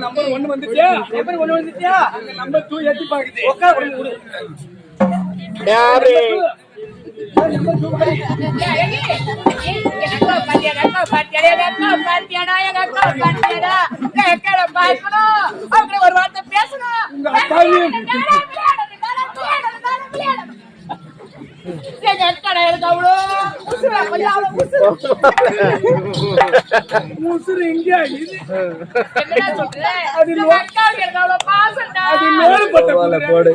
Number ஒன்னு வந்துச்சு எப்படி ஒண்ணு வந்துட்டியா நம்பர் டூ எட்டி பாக்குது ஒரு வார்த்தை பேசணும் உங்க அப்பாவையும் எங்க அக்கடை எனக்கு அவ்வளோ உசுரா, கொஞ்சம் அவ்வளோ உசுரு. முசுறு எங்க இது என்னடா சொல்ற? எங்க அக்காவுக்கு எனக்கு அவ்வளோ பாசம்டா. அது மேலுப்பட்ட போடு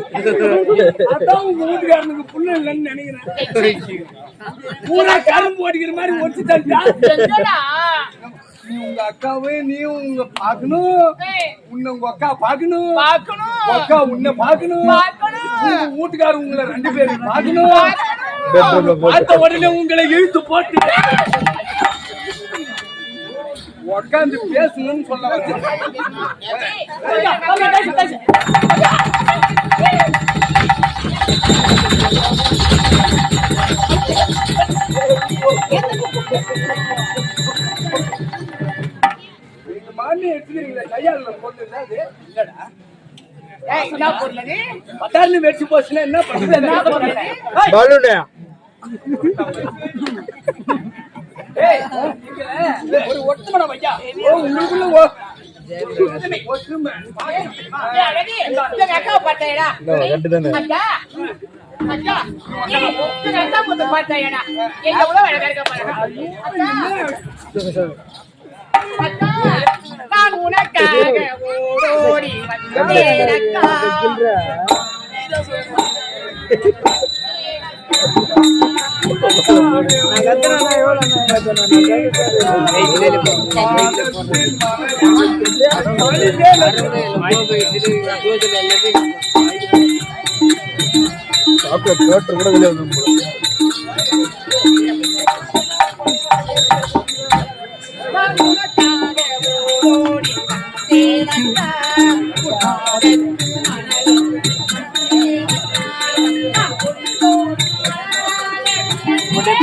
அதான் உங்க வீட்டுக்காரனுக்கு புண்ணு இல்லைன்னு நினைக்கிறேன் பூரா கரும்பு ஓடிக்கிற மாதிரி என்னடா? நீ உங்க அக்காவே நீ உங்க பாக்கணும் உன்னை உங்க அக்கா பாக்கணும் பார்க்கணும் உங்க அக்கா உன்னை பாக்கணும் வீட்டுக்காரர் உங்களை ரெண்டு பேரும் பாக்கணும் பெட்ரூம்ல போட்டு உடனே உங்களை இழுத்து போட்டு. உட்காந்து பேசணும்னு சொல்ல மாமி கையால பொண்ணு அது இல்லடா என்ன பொருள் அது? பட்டார்னு வெடிச்சு போச்சுன்னா என்ன பண்ணுறது? என்ன பொருள் ஒரு ஒட்டுமனை வையா உங்களுக்குள்ள ஒற்றுமை. ஏய், அழகி, ரெண்டு தானே. நான் உனக்காக ஓடோடி வந்தேன் தேட்டர் கூட வெளியே வந்து போல. நான்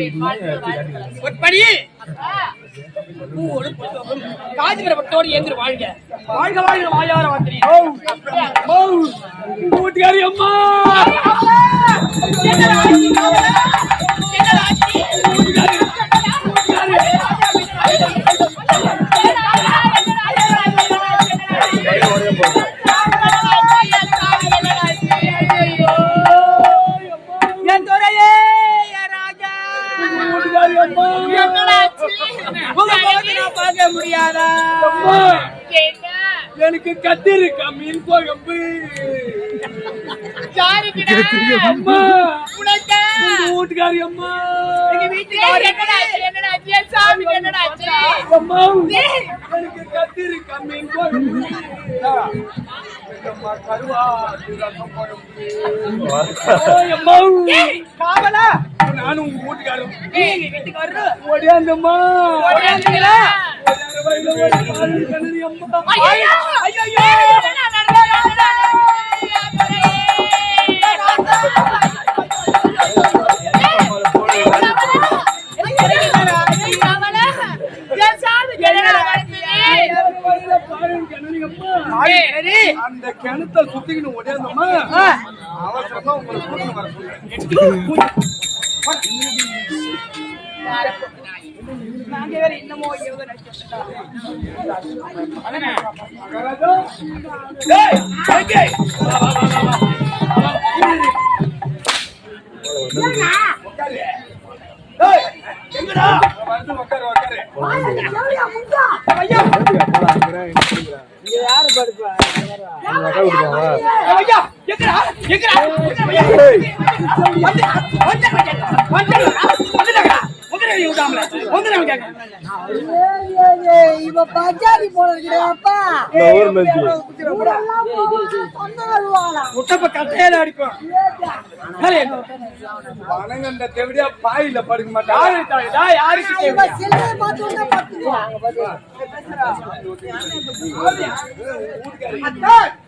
தங்க வணங்குகிறேன். வாழ்த்துக்கள், வாழ்த்துக்கள். ஒரு படி அக்கா, பூவோடு காஞ்சிபுரப்பட்டோடு ஏந்திர வாழ்க வாழ்க வாழ்க வாயார வாத்திரி பார்க்க முடியாதா? எனக்கு குழம்பு அம்மா உங்க வீட்டுக்காரி அம்மா. எனக்கு கத்திருக்கா. மீன் குழம்பு ஓய் அம்மா. காவலா. நானும் உங்க வீட்டுக்காரும் நீங்க வீட்டுக்காரரு? ஓடியாந்தம்மா. ஓடியாந்தீங்களா? வயல ஒரு கால் கிணறு அம்மா வயல பாயும் கிணறு அம்மா அந்த கிணத்தை சுத்திக்கிட்டு ஓடியாந்தம்மா. அவசரமா உங்களை கூட்டிட்டு வர சொல்றேன். நாங்க வேற இன்னமோ எவ்வளவு யாரு படுப்பா வச்சிருக்காங்களா ஐயா எங்கடா பாயில படுக்க மாட்டான் யாருக்கு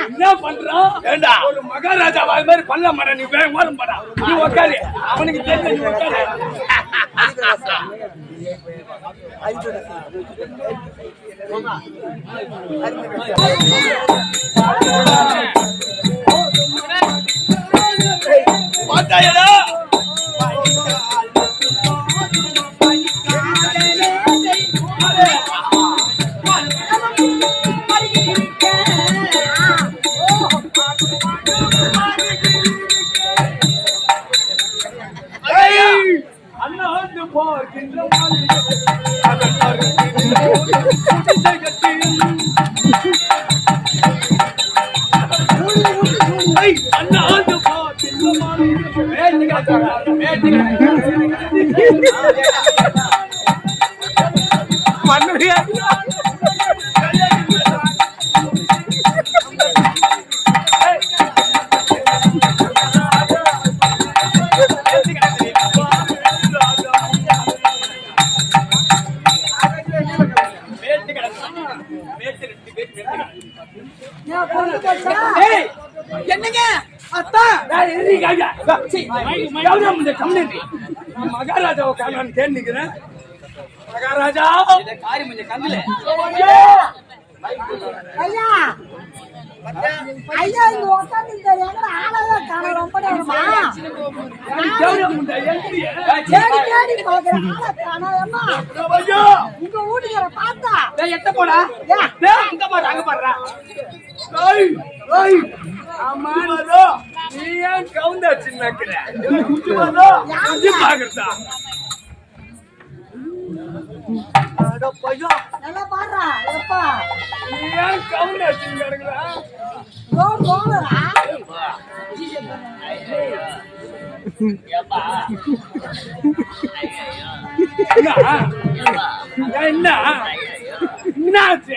என்ன பண்றான் ஏண்டா? ஒரு மகாராஜா வாய் மாதிரி பல்ல மர நீ வேற மாறும் படா. நீ உக்காரு. அவனுக்கு தெரிஞ்ச நீ உக்காரு. பார்த்தாயடா அருகிலே அத்தா ஏய், இருங்க, ஐயா. சீ, எவ்வளவு இந்த கம்யூனிட்டி? நான் மகாராஜாவை காணான்னு கேட்டுக்கிறேன் மகாராஜா. இந்த காரியம் கொஞ்சம் கண்ணுல. ஐயா! ஐயா! இங்க உட்காந்து எங்க ஆளவே காண ரொம்ப நேரமா? எவ்வளவு இந்த எந்திரிய? தேடி தேடி பாக்குறேன் ஆளை காணாம ஐயா, உங்க வீட்டுக்கார பார்த்தா. டேய் எட்ட போடா. ஏன்? டேய் அங்க பாரு அங்க பாருடா. வரோ. நீ ஏன் கவுந்தாச்சு குஞ்சு பாக்குறதா? அட பையா, நல்லா பாடுறா எப்பா நீ ஏன் கவுந்தாச்சு என்ன? என்னாச்சு?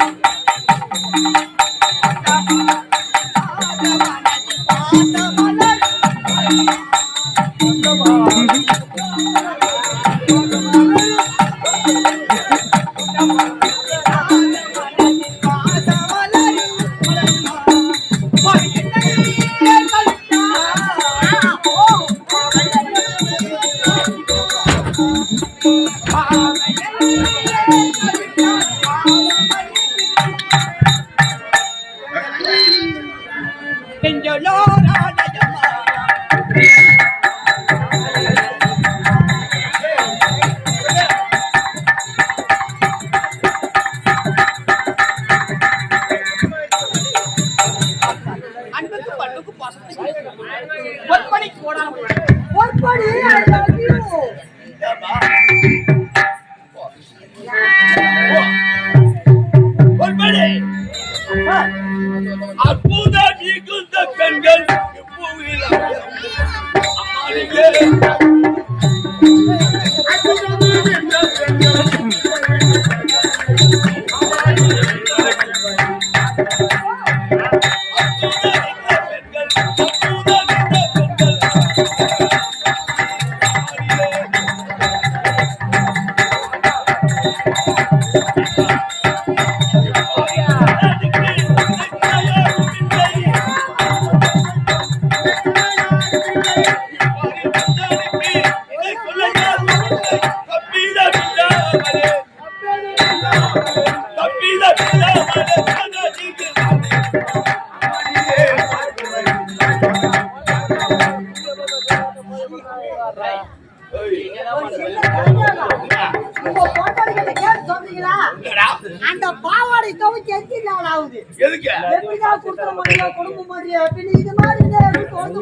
அந்த பாவாடை துவைச்சு எத்தனை நாள் ஆகுது? எதுக்கு? எப்படிதான் கொடுத்த முடியல குடும்ப முடியல பின்ன இது மாதிரி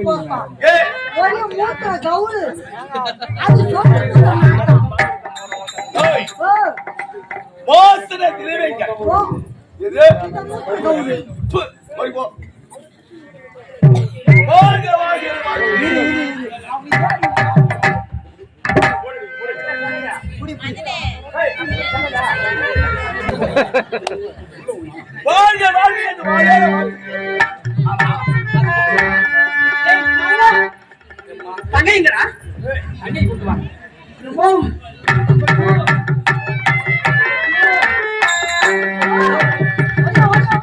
போறோம் ஏய், ஒரே மூத்த கவுரு. அது சொல்லிட்டு வாழ்க வாழ்க வாழ்க.